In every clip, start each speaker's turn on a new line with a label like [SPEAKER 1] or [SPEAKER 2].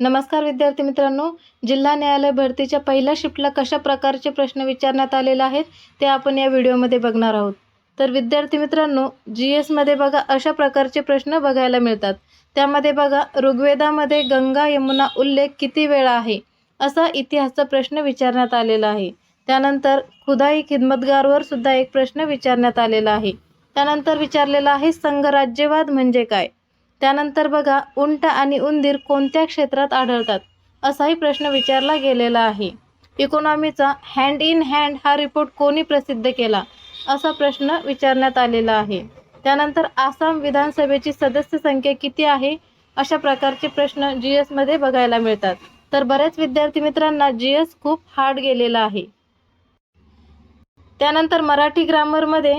[SPEAKER 1] नमस्कार विद्यार्थी मित्रांनो जिल्हा न्यायालय भरतीच्या पहिल्या शिफ्टला कशा प्रकारचे प्रश्न विचारण्यात आलेले आहेत ते आपण या व्हिडिओमध्ये बघणार आहोत. तर विद्यार्थी मित्रांनो जी एसमध्ये बघा अशा प्रकारचे प्रश्न बघायला मिळतात. त्यामध्ये बघा ऋग्वेदामध्ये गंगा यमुना उल्लेख किती वेळा आहे? असा इतिहासचा प्रश्न विचारण्यात आलेला आहे. त्यानंतर खुदाई खिदमतगारवर सुद्धा एक प्रश्न विचारण्यात आलेला आहे. त्यानंतर विचारलेला आहे संघराज्यवाद म्हणजे काय? त्यानंतर बघा उंट आणि उंदीर कोणत्या क्षेत्रात आढळतात? असाही प्रश्न विचारला गेलेला आहे. इकॉनॉमीचा हँड इन हँड हा रिपोर्ट कोणी प्रसिद्ध केला? असा प्रश्न विचारण्यात आलेला आहे. त्यानंतर आसाम विधानसभेची सदस्य संख्या किती आहे? अशा प्रकारचे प्रश्न जी एसमध्ये बघायला मिळतात. तर बऱ्याच विद्यार्थी मित्रांना जी एस खूप हार्ड गेलेला आहे. त्यानंतर मराठी ग्रामरमध्ये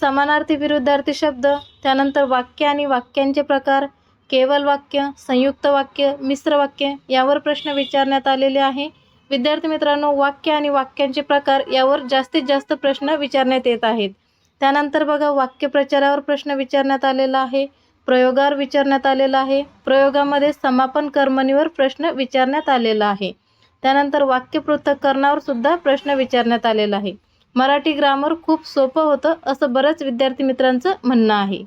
[SPEAKER 1] समानार्थी विरुद्धार्थी शब्द त्यानंतर वाक्य आणि वाक्यांचे प्रकार केवल वाक्य संयुक्त वाक्य मिश्र वाक्य यावर प्रश्न विचारण्यात आलेले आहे. विद्यार्थी मित्रांनो वाक्य आणि वाक्यांचे प्रकार यावर जास्तीत जास्त प्रश्न विचारण्यात येत आहेत. त्यानंतर बघा वाक्यप्रचारावर प्रश्न विचारण्यात आलेला आहे प्रयोगावर विचारण्यात आलेला आहे प्रयोगामध्ये समापन कर्मणीवर प्रश्न विचारण्यात आलेला आहे. त्यानंतर वाक्य पृथक्करणावर सुद्धा प्रश्न विचारण्यात आलेला आहे. मराठी ग्रामर खूप सोपं होतं असं बरंच विद्यार्थी मित्रांचं म्हणणं आहे.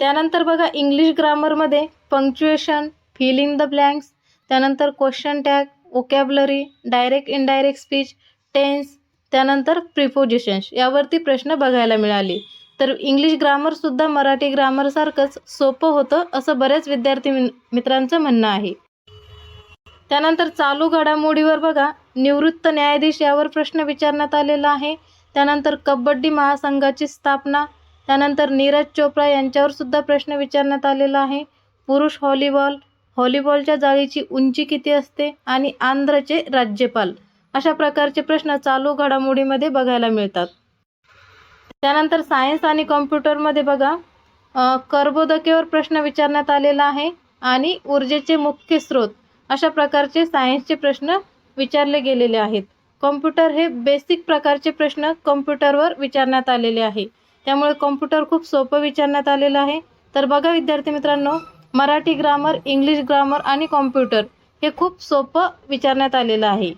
[SPEAKER 1] त्यानंतर बघा English ग्रामरमध्ये punctuation fill in the blanks त्यानंतर question tag vocabulary direct indirect speech tense त्यानंतर प्रिपोजिशन्स यावरती प्रश्न बघायला मिळाले. तर इंग्लिश ग्रामरसुद्धा मराठी ग्रामरसारखंच सोपं होतं असं बऱ्याच विद्यार्थी मित्रांचं म्हणणं आहे. त्यानंतर चालू घडामोडीवर बघा निवृत्त न्यायाधीश यावर प्रश्न विचारण्यात आलेला आहे. त्यानंतर कबड्डी महासंघाची स्थापना त्यानंतर नीरज चोप्रा यांच्यावर सुद्धा प्रश्न विचारण्यात आलेला आहे. पुरुष व्हॉलीबॉल व्हॉलीबॉलच्या जाळीची उंची किती असते आणि आंध्रचे राज्यपाल अशा प्रकारचे प्रश्न चालू घडामोडीमध्ये बघायला मिळतात. त्यानंतर सायन्स आणि कॉम्प्युटरमध्ये बघा कर्बोदकेवर प्रश्न विचारण्यात आलेला आहे आणि ऊर्जेचे मुख्य स्रोत अशा प्रकारचे सायन्सचे प्रश्न विचारले गेलेले आहेत. कॉम्प्युटर हे बेसिक प्रकारचे प्रश्न कॉम्प्युटरवर विचारण्यात आलेले आहे. त्यामुळे कॉम्प्युटर खूप सोपं विचारण्यात आलेलं आहे. तर बघा विद्यार्थी मित्रांनो मराठी ग्रामर इंग्लिश ग्रामर आणि कॉम्प्युटर हे खूप सोपं विचारण्यात आलेलं आहे.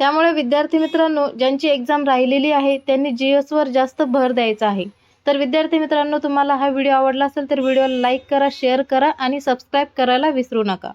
[SPEAKER 1] त्यामुळे विद्यार्थी मित्रांनो ज्यांची एक्झाम राहिलेली आहे त्यांनी जी एसवर जास्त भर द्यायचा आहे. तर विद्यार्थी मित्रांनो तुम्हाला हा व्हिडिओ आवडला असेल तर व्हिडिओला लाईक करा शेअर करा आणि सबस्क्राईब करायला विसरू नका.